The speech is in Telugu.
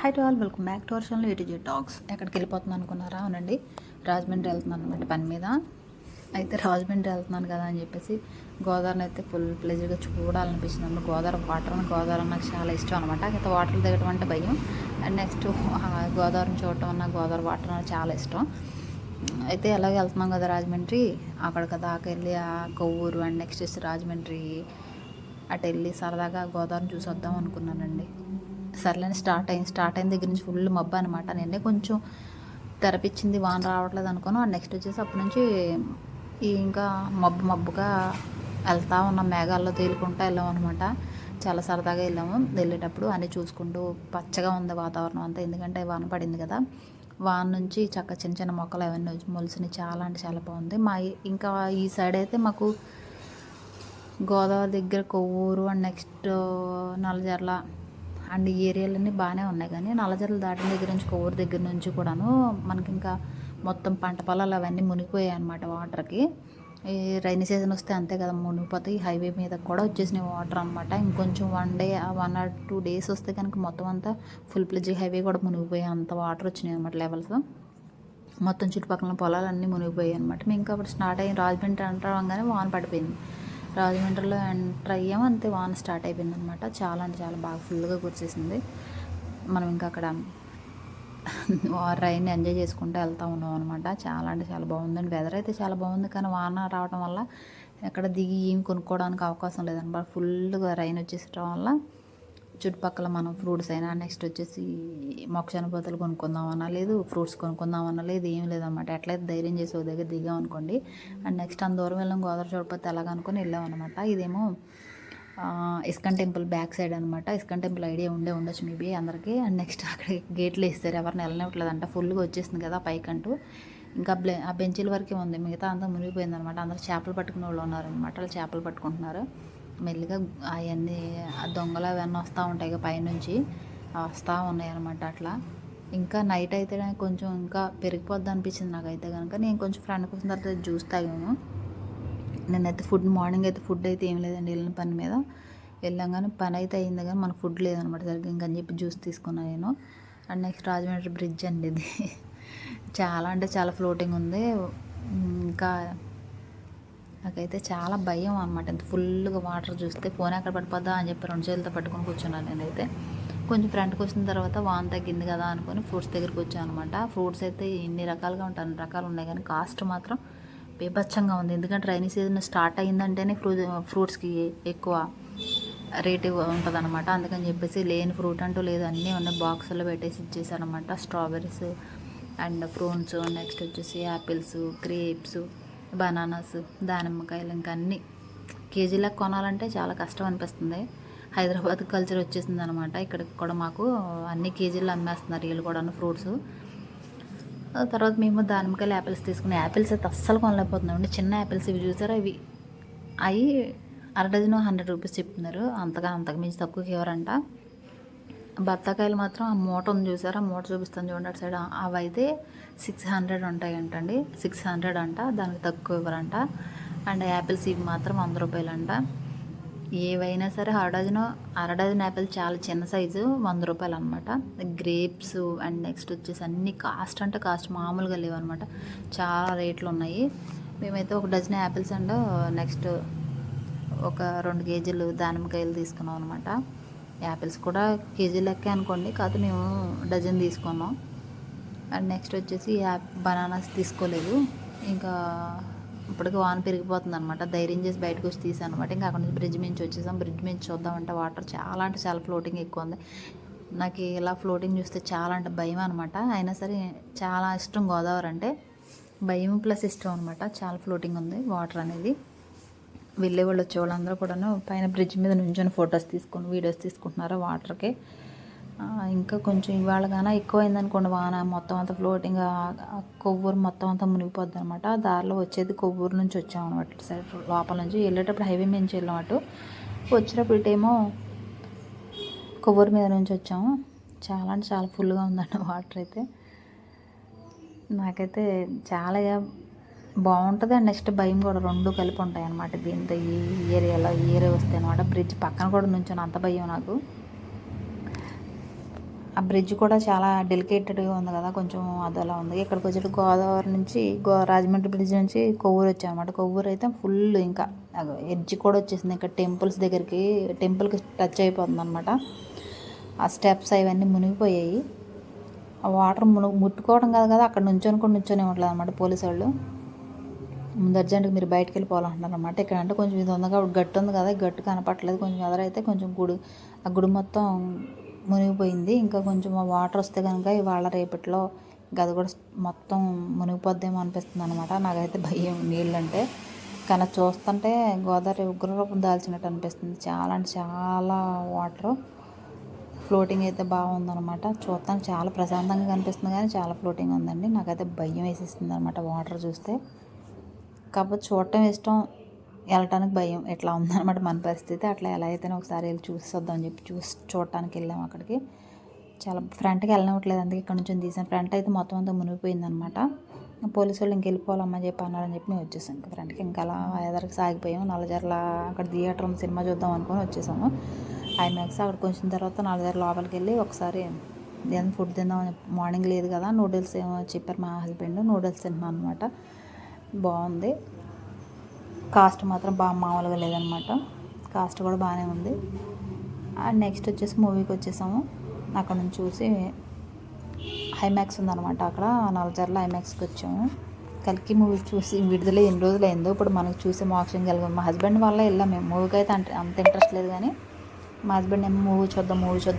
Hi to all welcome back to our channel ATG talks ఎక్కడికి వెళ్ళిపోతున్నాను అనుకున్నారా? అవునండి. రాజమండ్రి వెళ్తున్నాను అనమాట పని మీద. అయితే రాజమండ్రి వెళ్తున్నాను కదా అని చెప్పేసి గోదావరిని అయితే ఫుల్ ప్లెజర్గా చూడాలనిపించింది. అన్నమాట గోదావరి వాటర్ అని గోదావరి నాకు చాలా ఇష్టం అనమాట అయితే వాటర్ దిగటం అంటే భయం. అండ్ నెక్స్ట్ గోదావరిని చూడటం అన్న గోదావరి వాటర్ నాకు చాలా ఇష్టం. అయితే ఎలాగ వెళ్తున్నాం కదా రాజమండ్రి అక్కడ దాకా వెళ్ళి ఆ కొవ్వూరు అండ్ నెక్స్ట్ రాజమండ్రి. అటు వెళ్ళి సరదాగా గోదావరిని చూసి వద్దాం అనుకున్నానండి. సర్లేని స్టార్ట్ అయింది. స్టార్ట్ అయిన దగ్గర నుంచి ఫుల్ మబ్బు అనమాట నిన్నే కొంచెం తెరపిచ్చింది వాన రావట్లేదు అనుకోను. నెక్స్ట్ వచ్చేసి అప్పటి నుంచి ఇంకా మబ్బు మబ్బుగా వెళ్తా ఉన్నాం మేఘాల్లో తేలుకుంటా వెళ్ళాం అనమాట చాలా సరదాగా వెళ్ళాము. వెళ్ళేటప్పుడు అన్నీ చూసుకుంటూ పచ్చగా ఉంది వాతావరణం అంతా. ఎందుకంటే వాన పడింది కదా. వాన నుంచి చక్క చిన్న చిన్న మొక్కలు అవన్నీ వచ్చి మొలిసినాయి. చాలా అంటే చాలా బాగుంది. మా ఇంకా ఈ సైడ్ అయితే మాకు గోదావరి దగ్గర Kovvur and next Nallajarla and ఈ ఏరియాలన్నీ బాగానే ఉన్నాయి. కానీ నల్లజర్ల దాటిన దగ్గర నుంచి కొవ్వూరు దగ్గర నుంచి కూడాను మనకి ఇంకా మొత్తం పంట పొలాలు అవన్నీ మునిగిపోయాయి అనమాట వాటర్కి. ఈ రైనీ సీజన్ వస్తే అంతే కదా మునిగిపోతాయి. హైవే మీద కూడా వచ్చేసినాయి వాటర్ అనమాట ఇంకొంచెం one day one or two days వస్తే కనుక మొత్తం అంతా ఫుల్ ప్లెజ్ హైవే కూడా మునిగిపోయాయి అంత వాటర్ వచ్చినాయి అనమాట లెవెల్స్. మొత్తం చుట్టుపక్కల పొలాలన్నీ మునిగిపోయాయి అనమాట మేము ఇంకా అప్పుడు స్టార్ట్ అయ్యి రాజమండ్రి అంటాం కానీ వాన పడిపోయింది. రాజమండ్రిలో ఎంటర్ అయ్యాము అంతే వాన స్టార్ట్ అయిపోయింది అనమాట చాలా అంటే చాలా బాగా ఫుల్గా కురిసేసింది. మనం ఇంకా అక్కడ రైన్ ఎంజాయ్ చేసుకుంటూ వెళ్తూ ఉన్నాం అనమాట చాలా అంటే చాలా బాగుందండి వెదర్ అయితే చాలా బాగుంది. కానీ వాన రావడం వల్ల ఎక్కడ దిగి ఏం కొనుక్కోవడానికి అవకాశం లేదనమాట ఫుల్గా రైన్ వచ్చేసడం వల్ల చుట్టుపక్కల మనం ఫ్రూట్స్ అయినా నెక్స్ట్ వచ్చేసి మొక్కజొన్న కొనుక్కుందామన్నా లేదు ఫ్రూట్స్ కొనుక్కుందామన్నా లేదు ఏం లేదన్నమాట. ఎట్లయితే ధైర్యం చేసి ఒక దగ్గర దిగాం అనుకోండి. అండ్ నెక్స్ట్ అంత దూరం వెళ్ళాం గోదావరి చూడపోతే ఎలాగ అనుకుని వెళ్ళాం అనమాట ఇదేమో ఇస్కన్ టెంపుల్ బ్యాక్ సైడ్ అనమాట ఇస్కన్ టెంపుల్ ఐడియా ఉండే ఉండొచ్చు మేబీ అందరికీ. అండ్ నెక్స్ట్ అక్కడ గేట్లు వేస్తారు. ఎవరిని వెళ్ళనివ్వట్లేదంట ఫుల్గా వచ్చేసింది కదా పైకంటూ. ఇంకా బ్లె ఆ బెంచీల వరకే ఉంది. మిగతా అంతా మునిగిపోయింది అనమాట అందరూ చేపలు పట్టుకునే వాళ్ళు ఉన్నారనమాట వాళ్ళు చేపలు పట్టుకుంటున్నారు. మెల్లిగా అవన్నీ ఆ దొంగలు అవన్నీ వస్తూ ఉంటాయి పైనుంచి. వస్తూ ఉన్నాయి అనమాట అట్లా. ఇంకా నైట్ అయితే కొంచెం ఇంకా పెరిగిపోద్ది అనిపించింది నాకైతే కనుక నేను కొంచెం ఫ్రెండ్ కోసం తర్వాత జ్యూస్ తాగాము నేనైతే ఫుడ్ మార్నింగ్ అయితే ఫుడ్ అయితే ఏం లేదండి వెళ్ళిన పని మీద. వెళ్ళాం కానీ పని అయితే అయింది కానీ మనకు ఫుడ్ లేదనమాట సరిగ్గా. ఇంకని చెప్పి జ్యూస్ తీసుకున్నాను నేను. అండ్ నెక్స్ట్ రాజమండ్రి బ్రిడ్జ్ అండి ఇది. చాలా అంటే చాలా ఫ్లోటింగ్ ఉంది. ఇంకా నాకైతే చాలా భయం అనమాట ఇంత ఫుల్గా వాటర్ చూస్తే ఫోన్ ఎక్కడ పడిపోద్దా అని చెప్పి రెండు చేతులతో పట్టుకొని కూర్చున్నాను నేనైతే. కొంచెం ఫ్రంట్కి వచ్చిన తర్వాత వాన్ తగ్గింది కదా అనుకొని ఫ్రూట్స్ దగ్గరికి వచ్చాను అనమాట ఫ్రూట్స్ అయితే ఎన్ని రకాలుగా ఉంటాయి అన్ని రకాలు ఉన్నాయి కానీ కాస్ట్ మాత్రం బీభత్సంగా ఉంది. ఎందుకంటే రైనీ సీజన్ స్టార్ట్ అయిందంటేనే ఫ్రూ ఫ్రూట్స్కి ఎక్కువ రేట్ ఉంటుంది అనమాట అందుకని చెప్పేసి లేని ఫ్రూట్ అంటూ లేదు. అన్నీ ఉన్నాయి. బాక్సుల్లో పెట్టేసి ఇచ్చేసారనమాట స్ట్రాబెర్రీస్ అండ్ ఫ్రూట్స్ నెక్స్ట్ వచ్చేసి యాపిల్స్ గ్రేప్స్ బనానాస్ దానిమ్మకాయలు ఇంకా అన్నీ కేజీలకు కొనాలంటే చాలా కష్టం అనిపిస్తుంది. హైదరాబాద్ కల్చర్ వచ్చేసింది అనమాట ఇక్కడికి కూడా మాకు అన్ని కేజీలు అమ్మేస్తున్నారు వీళ్ళు కూడా ఫ్రూట్స్ తర్వాత మేము దానిమ్మకాయలు యాపిల్స్ తీసుకుని యాపిల్స్ అయితే అస్సలు కొనలేకపోతున్నామండి. చిన్న యాపిల్స్ ఇవి చూసారా? ఇవి అవి అర డజన్ హండ్రెడ్ రూపీస్ చెప్తున్నారు. అంతగా అంతకు మించి తక్కువకి ఎవరంట బత్తాకాయలు మాత్రం ఆ మూట ఉంది చూసారా? మూట చూపిస్తాను చూడండి అటు సైడ్. అవి అయితే సిక్స్ హండ్రెడ్ ఉంటాయంటండి. సిక్స్ హండ్రెడ్ అంట దానికి తక్కువ ఇవ్వరంట. అండ్ యాపిల్స్ ఇవి మాత్రం వంద రూపాయలు అంట ఏవైనా సరే అర డజన్ అర డజన్ యాపిల్ చాలా చిన్న సైజు వంద రూపాయలు అనమాట గ్రేప్స్ అండ్ నెక్స్ట్ వచ్చేసి అన్ని కాస్ట్ అంటే కాస్ట్ మామూలుగా లేవన్నమాట. చాలా రేట్లు ఉన్నాయి. మేమైతే ఒక డజన్ యాపిల్స్ అండ్ నెక్స్ట్ ఒక రెండు కేజీలు దానిమ్మకాయలు తీసుకున్నాం అనమాట యాపిల్స్ కూడా కేజీ లెక్కే అనుకోండి కాదు మేము డజన్ తీసుకున్నాం. అండ్ నెక్స్ట్ వచ్చేసి యాప్ బనానాస్ తీసుకోలేదు. ఇంకా ఇప్పటికి వాన పెరిగిపోతుంది అనమాట ధైర్యం చేసి బయటకు వచ్చి తీసాను అనమాట ఇంకా అక్కడ నుంచి బ్రిడ్జ్ నుంచి వచ్చేసాం. బ్రిడ్జ్ నుంచి చూద్దామంటే వాటర్ చాలా అంటే చాలా ఫ్లోటింగ్ ఎక్కువ ఉంది. నాకు ఇలా ఫ్లోటింగ్ చూస్తే చాలా అంటే భయం అనమాట అయినా సరే చాలా ఇష్టం గోదావరి అంటే. భయం ప్లస్ ఇష్టం అనమాట చాలా ఫ్లోటింగ్ ఉంది వాటర్ అనేది. వెళ్ళే వాళ్ళు వచ్చే వాళ్ళందరూ కూడాను పైన బ్రిడ్జ్ మీద నుంచొని ఫొటోస్ తీసుకొని వీడియోస్ తీసుకుంటున్నారు వాటర్కి ఇంకా కొంచెం ఇవాళ కానీ ఎక్కువ అయిందనుకోండి వాన మొత్తం అంతా ఫ్లోటింగ్ కొవ్వూరు మొత్తం అంతా మునిగిపోద్ది అనమాట దారిలో వచ్చేది కొవ్వూరు నుంచి వచ్చాం అనమాట ఇటు సైడ్ లోపల నుంచి. వెళ్ళేటప్పుడు హైవే మీద నుంచి వెళ్ళాం అటు. వచ్చినప్పుడు ఇటేమో కొవ్వూరు మీద నుంచి వచ్చాము. చాలా అంటే చాలా ఫుల్గా ఉందండి వాటర్ అయితే. నాకైతే చాలా బాగుంటుంది అండ్ నెక్స్ట్ భయం కూడా రెండు కలిపి ఉంటాయి అనమాట దీంతో ఈ ఏరియాలో ఈ ఏరియా వస్తాయి అనమాట బ్రిడ్జ్ పక్కన కూడా నుంచొని అంత భయం నాకు. ఆ బ్రిడ్జ్ కూడా చాలా డెలికేటెడ్గా ఉంది కదా. కొంచెం అది అలా ఉంది. ఇక్కడికి వచ్చేటి గోదావరి నుంచి గో రాజమండ్రి బ్రిడ్జ్ నుంచి కొవ్వూరు వచ్చామన్నమాట కొవ్వూరు అయితే ఫుల్ ఇంకా ఎడ్జ్ కూడా వచ్చేసింది. ఇంకా టెంపుల్స్ దగ్గరికి టెంపుల్కి టచ్ అయిపోతుంది అనమాట ఆ స్టెప్స్ అవన్నీ మునిగిపోయాయి. ఆ వాటర్ మును ముట్టుకోవడం కాదు కదా. అక్కడ నుంచొని కూడా నుంచొని ఉండలేదు అనమాట పోలీసు వాళ్ళు. ముందు అర్జెంట్గా మీరు బయటకు వెళ్ళిపోవాలంటున్నారు అనమాట ఇక్కడ అంటే కొంచెం ఇది ఉందగా గట్టు ఉంది కదా గట్టు కనపట్లేదు కొంచెం ఎదరైతే కొంచెం గుడి ఆ గుడి మొత్తం మునిగిపోయింది. ఇంకా కొంచెం వాటర్ వస్తే కనుక ఇవాళ రేపట్లో గది కూడా మొత్తం మునిగిపోద్దేమో అనిపిస్తుంది అనమాట నాకైతే భయం నీళ్ళంటే. కానీ చూస్తుంటే గోదావరి ఉగ్రరూపం దాల్చినట్టు అనిపిస్తుంది. చాలా అంటే చాలా వాటర్ ఫ్లోటింగ్ అయితే బాగుందనమాట చూడటానికి చాలా ప్రశాంతంగా కనిపిస్తుంది కానీ చాలా ఫ్లోటింగ్ ఉందండి. నాకైతే భయం వేసేస్తుంది అనమాట వాటర్ చూస్తే. కాకపోతే చూడటం ఇష్టం వెళ్ళటానికి భయం. ఎట్లా ఉందన్నమాట మన పరిస్థితి. అట్లా ఎలా అయితేనే ఒకసారి వెళ్ళి చూసి అని చెప్పి చూసి చూడటానికి వెళ్ళాము అక్కడికి. చాలా ఫ్రంట్కి వెళ్ళనివ్వట్లేదు అందుకే ఇక్కడ నుంచి తీసాను. ఫ్రంట్ అయితే మొత్తం అంతా మునిగిపోయిందనమాట పోలీసు వాళ్ళు ఇంకెళ్ళిపోవాలమ్మ చెప్పి అన్నారని చెప్పి మేము వచ్చేసాం. ఇంకా ఫ్రంట్కి ఇంకా అలా ఎదరికి సాగిపోయాము. నల్లజర్ల అక్కడ థియేటర్ ఉంది సినిమా చూద్దాం అనుకుని వచ్చేసాము. ఐమాక్స్ అక్కడికి వచ్చిన తర్వాత నల్లజర్ల లోపలికి వెళ్ళి ఒకసారి ఏదైనా ఫుడ్ తిందాం మార్నింగ్ లేదు కదా నూడిల్స్ ఏమో చెప్పారు మా హస్బెండ్. నూడిల్స్ తింటున్నాను అనమాట బాగుంది. కాస్ట్ మాత్రం బాగా మామూలుగా లేదనమాట. కాస్ట్ కూడా బాగానే ఉంది. అండ్ నెక్స్ట్ వచ్చేసి మూవీకి వచ్చేసాము. అక్కడ నుంచి చూసి హైమాక్స్ ఉందన్నమాట అక్కడ. నలజర్ల హైమాక్స్కి వచ్చాము. కలికి మూవీ చూసి విడుదల ఎన్ని రోజులు అయిందో ఇప్పుడు మనకు చూసే మోక్షం కలిగి మా హస్బెండ్ వల్ల వెళ్ళాం మేము మూవీకి అయితే అంత అంత ఇంట్రెస్ట్ లేదు కానీ మా హస్బెండ్ ఏమో మూవీ చూద్దాం మూవీ చూద్దాం